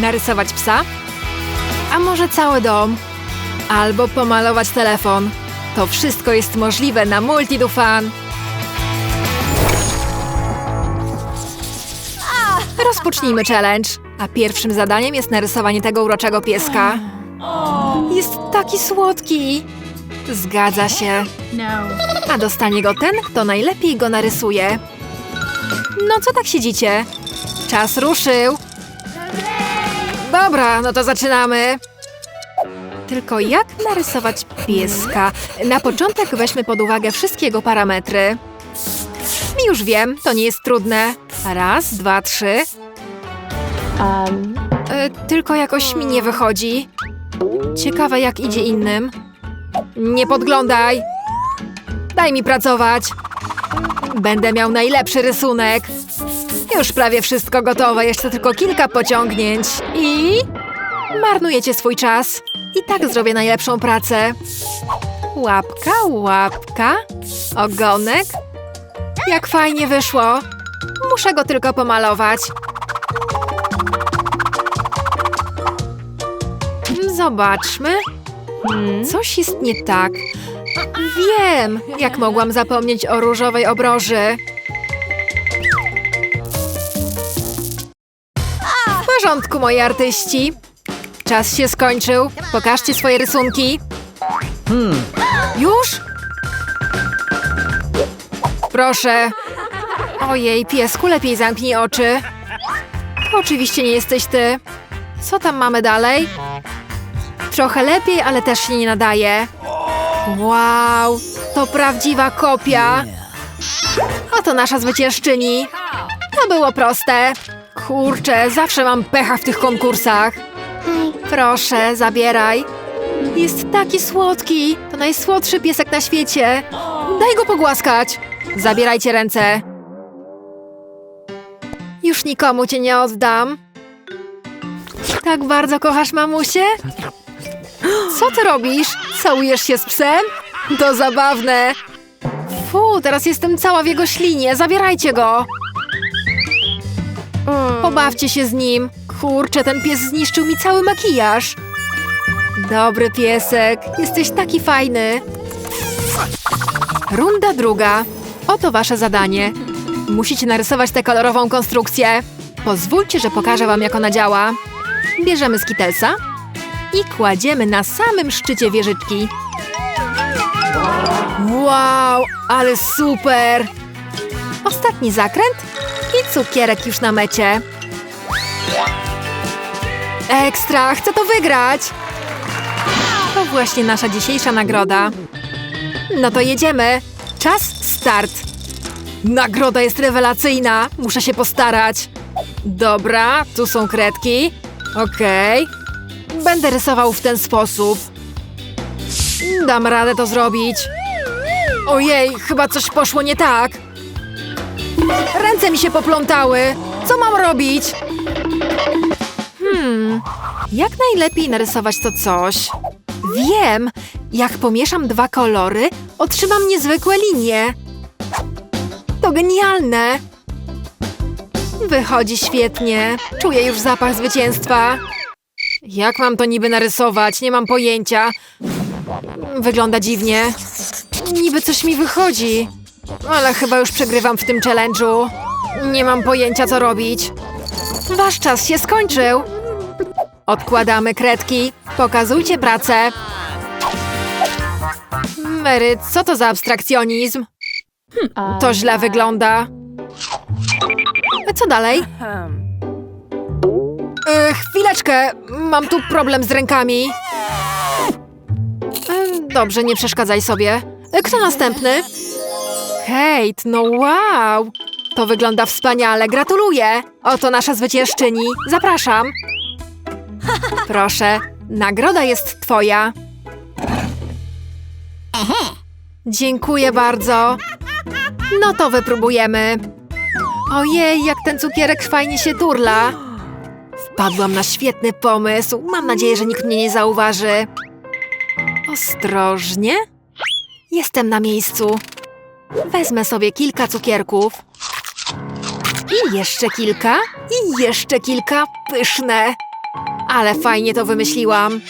Narysować psa? A może cały dom? Albo pomalować telefon. To wszystko jest możliwe na Multidufan. Rozpocznijmy challenge. A pierwszym zadaniem jest narysowanie tego uroczego pieska. Jest taki słodki. Zgadza się. A dostanie go ten, kto najlepiej go narysuje. No co tak siedzicie? Czas ruszył. Dobra, no to zaczynamy. Tylko jak narysować pieska? Na początek weźmy pod uwagę wszystkie jego parametry. Już wiem, to nie jest trudne. Raz, dwa, trzy. Um. E, tylko jakoś mi nie wychodzi. Ciekawe jak idzie innym. Nie podglądaj. Daj mi pracować. Będę miał najlepszy rysunek. Już prawie wszystko gotowe, jeszcze tylko kilka pociągnięć. I... Marnujecie swój czas. I tak zrobię najlepszą pracę. Łapka, łapka, ogonek. Jak fajnie wyszło. Muszę go tylko pomalować. Zobaczmy. Coś jest nie tak. Wiem, jak mogłam zapomnieć o różowej obroży. Porządku, moi artyści. Czas się skończył. Pokażcie swoje rysunki. Już? Proszę. Ojej, piesku, lepiej zamknij oczy. Oczywiście nie jesteś ty. Co tam mamy dalej? Trochę lepiej, ale też się nie nadaje. Wow, to prawdziwa kopia. Oto nasza zwyciężczyni. To było proste. Kurczę, zawsze mam pecha w tych konkursach. Proszę, zabieraj. Jest taki słodki. To najsłodszy piesek na świecie. Daj go pogłaskać. Zabierajcie ręce. Już nikomu cię nie oddam. Tak bardzo kochasz mamusię? Co ty robisz? Całujesz się z psem? To zabawne. Fu, teraz jestem cała w jego ślinie. Zabierajcie go. Pobawcie się z nim. Kurczę, ten pies zniszczył mi cały makijaż. Dobry piesek, jesteś taki fajny. Runda druga. Oto wasze zadanie. Musicie narysować tę kolorową konstrukcję. Pozwólcie, że pokażę wam, jak ona działa. Bierzemy skitelsa i kładziemy na samym szczycie wieżyczki. Wow, ale super! Ostatni zakręt cukierek już na mecie. Ekstra, chcę to wygrać! To właśnie nasza dzisiejsza nagroda. No to jedziemy. Czas start. Nagroda jest rewelacyjna. Muszę się postarać. Dobra, tu są kredki. Okej. Będę rysował w ten sposób. Dam radę to zrobić. Ojej, chyba coś poszło nie tak. Ręce mi się poplątały. Co mam robić? Hmm, jak najlepiej narysować to coś? Wiem, jak pomieszam dwa kolory, otrzymam niezwykłe linie. To genialne. Wychodzi świetnie. Czuję już zapach zwycięstwa. Jak mam to niby narysować? Nie mam pojęcia. Wygląda dziwnie. Niby coś mi wychodzi. Ale chyba już przegrywam w tym challenge'u. Nie mam pojęcia, co robić. Wasz czas się skończył. Odkładamy kredki. Pokazujcie pracę. Mary, co to za abstrakcjonizm? To źle wygląda. Co dalej? E, chwileczkę, mam tu problem z rękami. E, dobrze, nie przeszkadzaj sobie. E, kto następny? Kate, no wow! To wygląda wspaniale, gratuluję! Oto nasza zwyciężczyni, zapraszam. Proszę, nagroda jest twoja. Dziękuję bardzo. No to wypróbujemy. Ojej, jak ten cukierek fajnie się turla. Wpadłam na świetny pomysł. Mam nadzieję, że nikt mnie nie zauważy. Ostrożnie. Jestem na miejscu. Wezmę sobie kilka cukierków. I jeszcze kilka. I jeszcze kilka. Pyszne. Ale fajnie to wymyśliłam.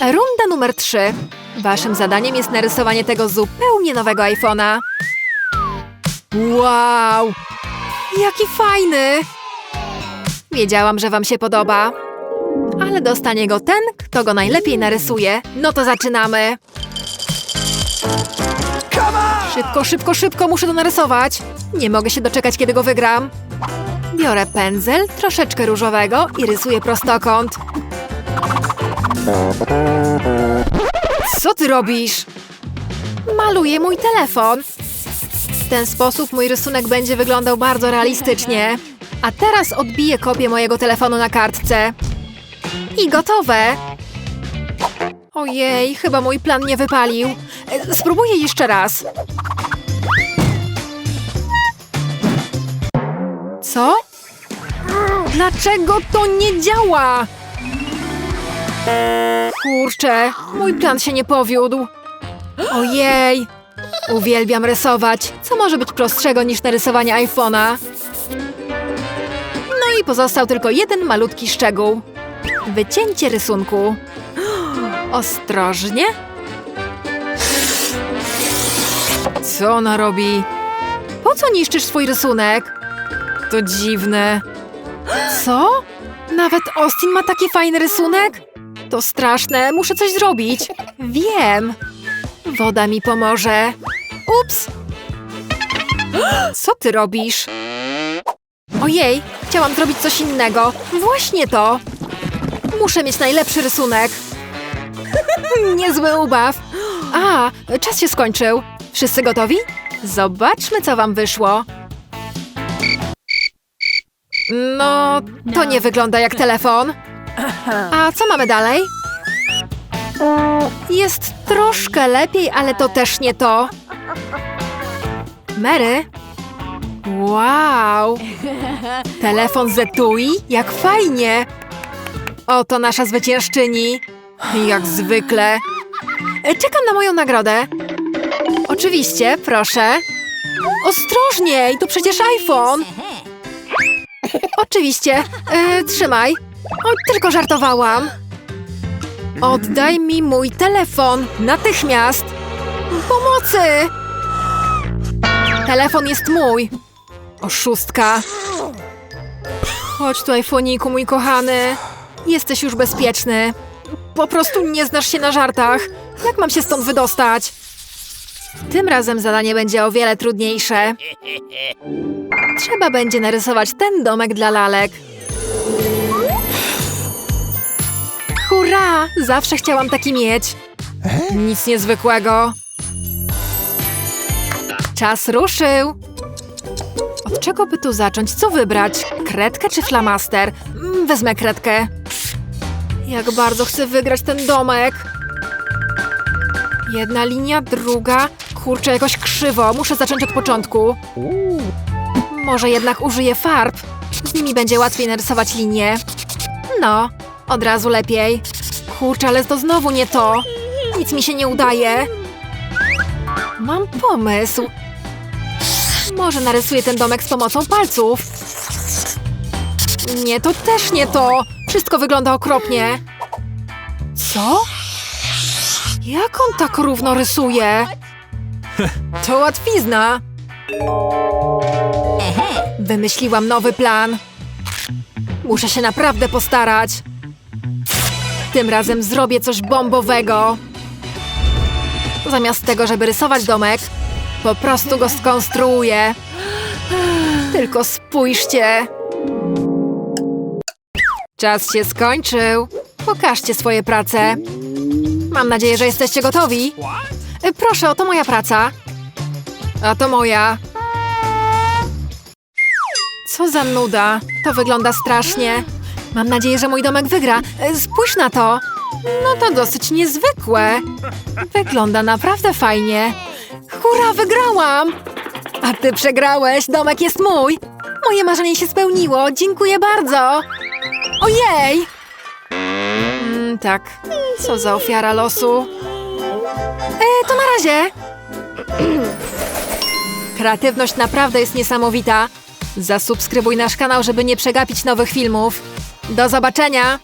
Runda numer 3. Waszym zadaniem jest narysowanie tego zupełnie nowego iPhone'a. Wow! Jaki fajny! Wiedziałam, że wam się podoba. Ale dostanie go ten, kto go najlepiej narysuje. No to zaczynamy. Szybko, szybko, szybko muszę to narysować. Nie mogę się doczekać, kiedy go wygram. Biorę pędzel, troszeczkę różowego i rysuję prostokąt. Co ty robisz? Maluję mój telefon. W ten sposób mój rysunek będzie wyglądał bardzo realistycznie. A teraz odbiję kopię mojego telefonu na kartce. I gotowe. Ojej, chyba mój plan nie wypalił. E, Spróbuję jeszcze raz. Co? Dlaczego to nie działa? Kurczę, mój plan się nie powiódł. Ojej! Uwielbiam rysować. Co może być prostszego niż narysowanie iPhone'a? No i pozostał tylko jeden malutki szczegół. Wycięcie rysunku. Ostrożnie. Co ona robi? Po co niszczysz swój rysunek? To dziwne. Co? Nawet Austin ma taki fajny rysunek? To straszne, muszę coś zrobić. Wiem. Woda mi pomoże. Ups! Co ty robisz? Ojej, chciałam zrobić coś innego. Właśnie to. Muszę mieć najlepszy rysunek. Niezły ubaw. A, czas się skończył. Wszyscy gotowi? Zobaczmy, co wam wyszło. No, to nie wygląda jak telefon. A co mamy dalej? Jest troszkę lepiej, ale to też nie to. Mary? Wow! Telefon z etui? Jak fajnie! Oto nasza zwyciężczyni. Jak zwykle. E, Czekam na moją nagrodę. Oczywiście, proszę. Ostrożniej, to przecież iPhone. Oczywiście. E, trzymaj. O, tylko żartowałam. Oddaj mi mój telefon. Natychmiast. Pomocy! Telefon jest mój. Oszustka. Chodź tu, iPhoniku, mój kochany. Jesteś już bezpieczny. Po prostu nie znasz się na żartach. Jak mam się stąd wydostać? Tym razem zadanie będzie o wiele trudniejsze. Trzeba będzie narysować ten domek dla lalek. Hurra! Zawsze chciałam taki mieć. Nic niezwykłego. Czas ruszył. Od czego by tu zacząć? Co wybrać? Kredkę czy flamaster? Mm, Wezmę kredkę. Jak bardzo chcę wygrać ten domek. Jedna linia, druga. Kurczę, jakoś krzywo. Muszę zacząć od początku. Może jednak użyję farb. Z nimi będzie łatwiej narysować linię. No, od razu lepiej. Kurczę, ale to znowu nie to. Nic mi się nie udaje. Mam pomysł. Może narysuję ten domek z pomocą palców. Nie, to też nie to. Wszystko wygląda okropnie. Co? Jak on tak równo rysuje? To łatwizna. Wymyśliłam nowy plan. Muszę się naprawdę postarać. Tym razem zrobię coś bombowego. Zamiast tego, żeby rysować domek, po prostu go skonstruuję. Tylko spójrzcie. Czas się skończył. Pokażcie swoje prace. Mam nadzieję, że jesteście gotowi. Proszę, oto moja praca. A to moja. Co za nuda. To wygląda strasznie. Mam nadzieję, że mój domek wygra. Spójrz na to. No to dosyć niezwykłe. Wygląda naprawdę fajnie. Hurra, wygrałam! A ty przegrałeś, domek jest mój. Moje marzenie się spełniło, dziękuję bardzo. Ojej! Mm, tak, co za ofiara losu. E, to na razie. Kreatywność naprawdę jest niesamowita. Zasubskrybuj nasz kanał, żeby nie przegapić nowych filmów. Do zobaczenia!